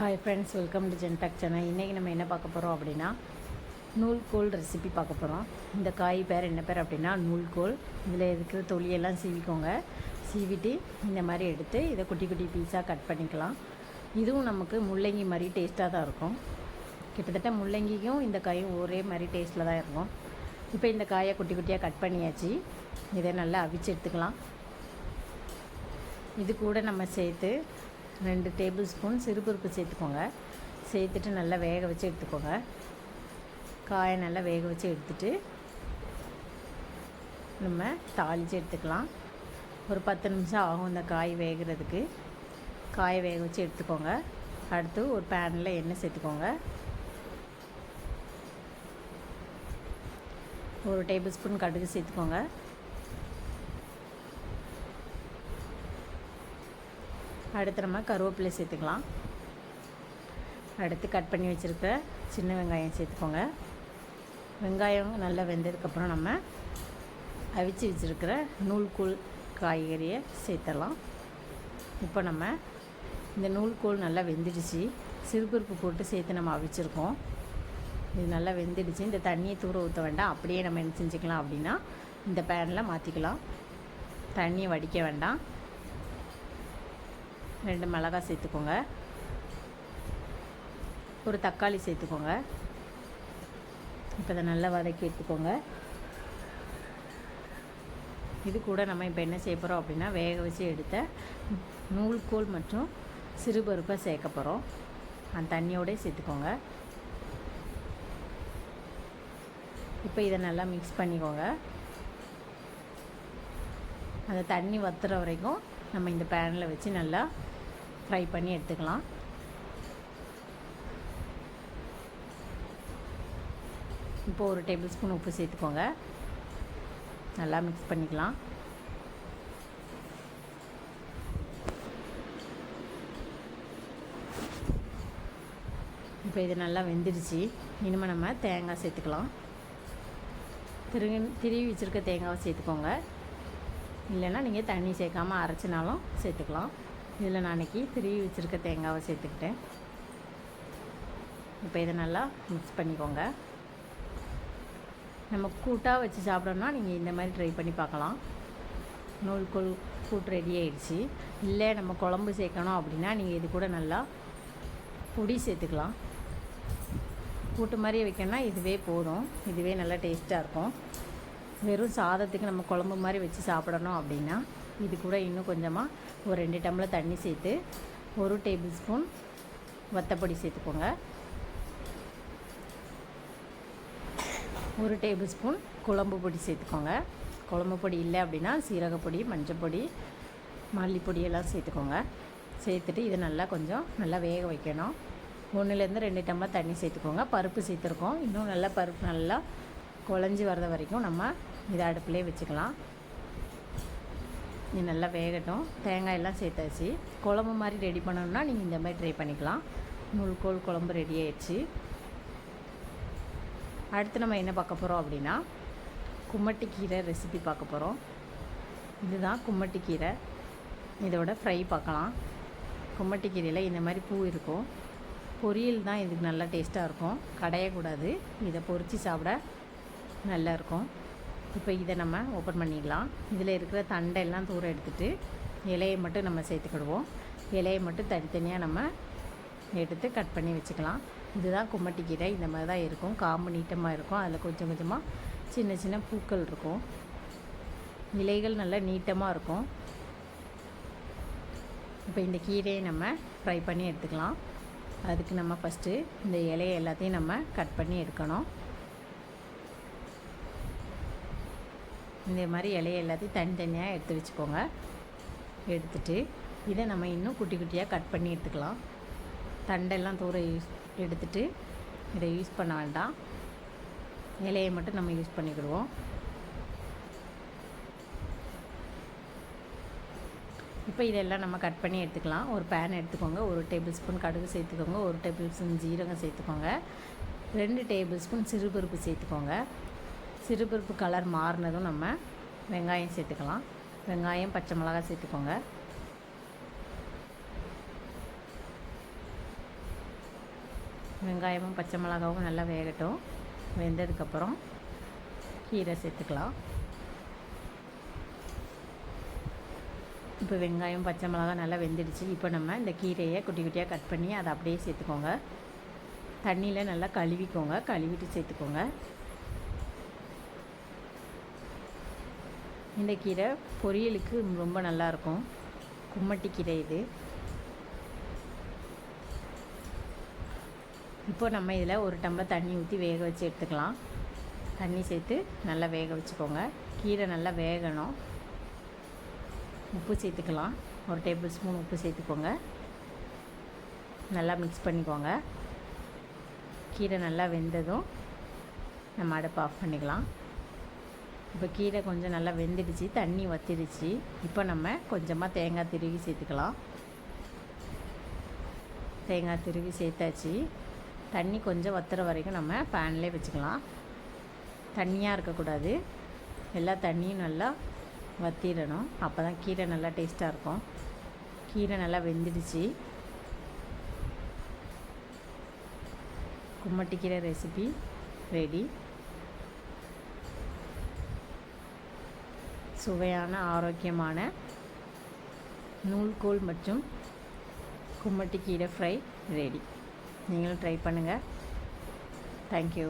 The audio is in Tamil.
ஹாய் ஃப்ரெண்ட்ஸ் வெல்கம் டு ஜென்டாக் சேனல் இன்றைக்கி நம்ம என்ன பார்க்க போகிறோம் அப்படின்னா நூல்கோல் ரெசிபி பார்க்க போகிறோம் இந்த காய் பேர் என்ன பேர் அப்படின்னா நூல்கோல். இதில் இருக்கிற தொலியெல்லாம் சீவிக்கோங்க. சீவிட்டு இந்த மாதிரி எடுத்து இதை குட்டி குட்டி பீஸாக கட் பண்ணிக்கலாம். இதுவும் நமக்கு முள்ளங்கி மாதிரி டேஸ்ட்டாக தான் இருக்கும். கிட்டத்தட்ட முள்ளங்கிக்கும் இந்த காயும் ஒரே மாதிரி டேஸ்ட்டில் தான் இருக்கும். இப்போ இந்த காயை குட்டி குட்டியாக கட் பண்ணியாச்சு. இதை நல்லா அவிச்சு எடுத்துக்கலாம். இது கூட நம்ம சேர்த்து ரெண்டு டேபிள் ஸ்பூன் சிறுபருப்பு சேர்த்துக்கோங்க. சேர்த்துட்டு நல்லா வேக வச்சு எடுத்துக்கோங்க. காயை நல்லா வேக வச்சு எடுத்துட்டு நம்ம தாளித்து எடுத்துக்கலாம். ஒரு பத்து நிமிஷம் ஆகும் இந்த காய் வேகிறதுக்கு. காயை வேக வச்சு எடுத்துக்கோங்க. அடுத்து ஒரு பேனில் எண்ணெய் சேர்த்துக்கோங்க. ஒரு டேபிள் ஸ்பூன் கடுகு சேர்த்துக்கோங்க. அடுத்து நம்ம கருவேப்பிலை சேர்த்துக்கலாம். அடுத்து கட் பண்ணி வச்சுருக்க சின்ன வெங்காயம் சேர்த்துக்கோங்க. வெங்காயம் நல்லா வெந்ததுக்கப்புறம் நம்ம அவிச்சு வச்சுருக்கிற நூல்கூழ் காய்கறியை சேர்த்துடலாம். இப்போ நம்ம இந்த நூல்கோல் நல்லா வெந்துடுச்சு. சிறுபருப்பு போட்டு சேர்த்து நம்ம அவிச்சிருக்கோம். இது நல்லா வெந்துடுச்சு. இந்த தண்ணியை தூர ஊற்ற வேண்டாம். அப்படியே நம்ம என்ன செஞ்சுக்கலாம் அப்படின்னா இந்த பேனில் மாற்றிக்கலாம் தண்ணியை வடிக்க வேண்டாம். ரெண்டு மிளகாய் சேர்த்துக்கோங்க. ஒரு தக்காளி சேர்த்துக்கோங்க. இப்போ இதை நல்லா வதக்கி எடுத்துக்கோங்க. இது கூட நம்ம இப்போ என்ன செய்ய போகிறோம் அப்படின்னா வேக வச்சு எடுத்த நூல்கோல் மற்றும் சிறுபருப்பை சேர்க்க போகிறோம் அந்த தண்ணியோடய சேர்த்துக்கோங்க. இப்போ இதை நல்லா மிக்ஸ் பண்ணிக்கோங்க. அந்த தண்ணி வத்துற வரைக்கும் நம்ம இந்த பேனில் வச்சு நல்லா ஃப்ரை பண்ணி எடுத்துக்கலாம். இப்போ ஒரு டேபிள் ஸ்பூன் உப்பு சேர்த்துக்கோங்க. நல்லா மிக்ஸ் பண்ணிக்கலாம். இப்போ இது நல்லா வெந்துடுச்சு. இனிமேல் நம்ம தேங்காய் சேர்த்துக்கலாம். திருங்க திருவி வச்சுருக்க தேங்காவை சேர்த்துக்கோங்க. இல்லைன்னா நீங்கள் தண்ணி சேர்க்காமல் அரைச்சினாலும் சேர்த்துக்கலாம். இதில் நான் அன்றைக்கி திருவி வச்சுருக்க தேங்காவை சேர்த்துக்கிட்டேன். இப்போ இதை நல்லா மிக்ஸ் பண்ணிக்கோங்க. நம்ம கூட்டாக வச்சு சாப்பிடோம்னா நீங்கள் இந்த மாதிரி ட்ரை பண்ணி பார்க்கலாம். நூல்கோல் கூட்டு ரெடி ஆயிடுச்சு. இல்லை நம்ம குழம்பு சேர்க்கணும் அப்படின்னா நீங்கள் இது கூட நல்லா பொடி சேர்த்துக்கலாம். கூட்டு மாதிரி வைக்கணும்னா இதுவே போதும். இதுவே நல்லா டேஸ்ட்டாக இருக்கும். வெறும் சாதத்துக்கு நம்ம குழம்பு மாதிரி வச்சு சாப்பிடணும் அப்படின்னா இது கூட இன்னும் கொஞ்சமாக ஒரு ரெண்டு டம்ளர் தண்ணி சேர்த்து ஒரு டேபிள் ஸ்பூன் வத்தப்பொடி சேர்த்துக்கோங்க. ஒரு டேபிள் ஸ்பூன் குழம்பு பொடி சேர்த்துக்கோங்க. குழம்பு பொடி இல்லை அப்படின்னா சீரகப்பொடி மஞ்சப்பொடி மல்லிப்பொடி எல்லாம் சேர்த்துக்கோங்க. சேர்த்துட்டு இதை நல்லா கொஞ்சம் நல்லா வேக வைக்கணும். ஒன்றுலேருந்து ரெண்டு டம்ளர் தண்ணி சேர்த்துக்கோங்க. பருப்பு சேர்த்துருக்கோம். இன்னும் நல்லா பருப்பு நல்லா குழஞ்சி வர்ற வரைக்கும் நம்ம இதை அடுப்புலேயே வச்சுக்கலாம். இது நல்லா வேகட்டும். தேங்காய் எல்லாம் சேர்த்தாச்சு. குழம்பு மாதிரி ரெடி பண்ணணும்னா நீங்கள் இந்த மாதிரி ட்ரை பண்ணிக்கலாம். நூல்கோல் குழம்பு ரெடி ஆயிடுச்சு. அடுத்து நம்ம என்ன பார்க்க போகிறோம் அப்படின்னா கும்மட்டி கீரை ரெசிபி பார்க்க போகிறோம் இதுதான் கும்மட்டி கீரை. இதோட ஃப்ரை பார்க்கலாம். கும்மட்டி கீரையில் இந்த மாதிரி பூ இருக்கும். பொரியல் தான் இதுக்கு நல்லா டேஸ்ட்டாக இருக்கும். கடையக்கூடாது. இதை பொரித்து சாப்பிட நல்லா இருக்கும். இப்போ இதை நம்ம ஓப்பன் பண்ணிக்கலாம் இதில் இருக்கிற தண்டெல்லாம் தூரம் எடுத்துகிட்டு இலையை மட்டும் நம்ம சேர்த்துக்கிடுவோம். இலையை மட்டும் தனித்தனியாக நம்ம எடுத்து கட் பண்ணி வச்சுக்கலாம். இதுதான் கும்மட்டி கீரை இந்த மாதிரி தான் இருக்கும். காம்பு நீட்டமாக இருக்கும். அதில் கொஞ்சம் கொஞ்சமாக சின்ன சின்ன பூக்கள் இருக்கும். இலைகள் நல்லா நீட்டமாக இருக்கும். இப்போ இந்த கீரையை நம்ம ஃப்ரை பண்ணி எடுத்துக்கலாம். அதுக்கு நம்ம ஃபஸ்ட்டு இந்த இலையை எல்லாத்தையும் நம்ம கட் பண்ணி எடுக்கணும். இந்த மாதிரி இலையை எல்லாத்தையும் தனித்தனியாக எடுத்து வச்சுக்கோங்க. எடுத்துட்டு இதை நம்ம இன்னும் குட்டி குட்டியாக கட் பண்ணி எடுத்துக்கலாம். தண்டெல்லாம் தூர யூஸ் எடுத்துட்டு இதை யூஸ் பண்ண வேண்டாம். இலையை மட்டும் நம்ம யூஸ் பண்ணிக்கிடுவோம். இப்போ இதெல்லாம் நம்ம கட் பண்ணி எடுத்துக்கலாம். ஒரு பேன் எடுத்துக்கோங்க. ஒரு டேபிள் ஸ்பூன் கடுகு சேர்த்துக்கோங்க. ஒரு டேபிள் ஸ்பூன் ஜீரகம் சேர்த்துக்கோங்க. ரெண்டு டேபிள் ஸ்பூன் சிறுபருப்பு சேர்த்துக்கோங்க. சிறுபருப்பு கலர் மாறினதும் நம்ம வெங்காயம் சேர்த்துக்கலாம். வெங்காயம் பச்சை மிளகாய் சேர்த்துக்கோங்க. வெங்காயமும் பச்சை மிளகாவும் நல்லா வேகட்டும். வெந்ததுக்கப்புறம் கீரை சேர்த்துக்கலாம். இப்போ வெங்காயம் பச்சை மிளகா நல்லா வெந்துடுச்சு. இப்போ நம்ம இந்த கீரையை குட்டி குட்டியாக கட் பண்ணி அதை அப்படியே சேர்த்துக்கோங்க. தண்ணியில் நல்லா கழுவிக்கோங்க. கழுவிட்டு சேர்த்துக்கோங்க. இந்த கீரை பொரியலுக்கு ரொம்ப நல்லாயிருக்கும். கும்மட்டி கீரை இது. இப்போ நம்ம இதில் ஒரு டம்ளர் தண்ணி ஊற்றி வேக வச்சு எடுத்துக்கலாம். தண்ணி சேர்த்து நல்லா வேக வச்சுக்கோங்க. கீரை நல்லா வேகணும். உப்பு சேர்த்துக்கலாம். ஒரு டேபிள் ஸ்பூன் உப்பு சேர்த்துக்கோங்க. நல்லா மிக்ஸ் பண்ணிக்கோங்க. கீரை நல்லா வெந்ததும் நம்ம அடுப்பு ஆஃப் பண்ணிக்கலாம். இப்போ கீரை கொஞ்சம் நல்லா வெந்துடுச்சு தண்ணி வத்திடுச்சு. இப்போ நம்ம கொஞ்சமாக தேங்காய் திருவி சேர்த்துக்கலாம். தேங்காய் திருவி சேர்த்தாச்சு. தண்ணி கொஞ்சம் வத்துற வரைக்கும் நம்ம பேன்லேயே வச்சுக்கலாம். தண்ணியாக இருக்கக்கூடாது. எல்லா தண்ணியும் நல்லா வத்திடணும். அப்போ தான் கீரை நல்லா டேஸ்ட்டாக இருக்கும். கீரை நல்லா வெந்துடுச்சு. கும்மட்டி கீரை ரெசிபி ரெடி சுவையான ஆரோக்கியமான நூல்கோல் மற்றும் கும்மட்டி கீரை ஃப்ரை ரெடி. நீங்களும் ட்ரை பண்ணுங்கள் தேங்க்யூ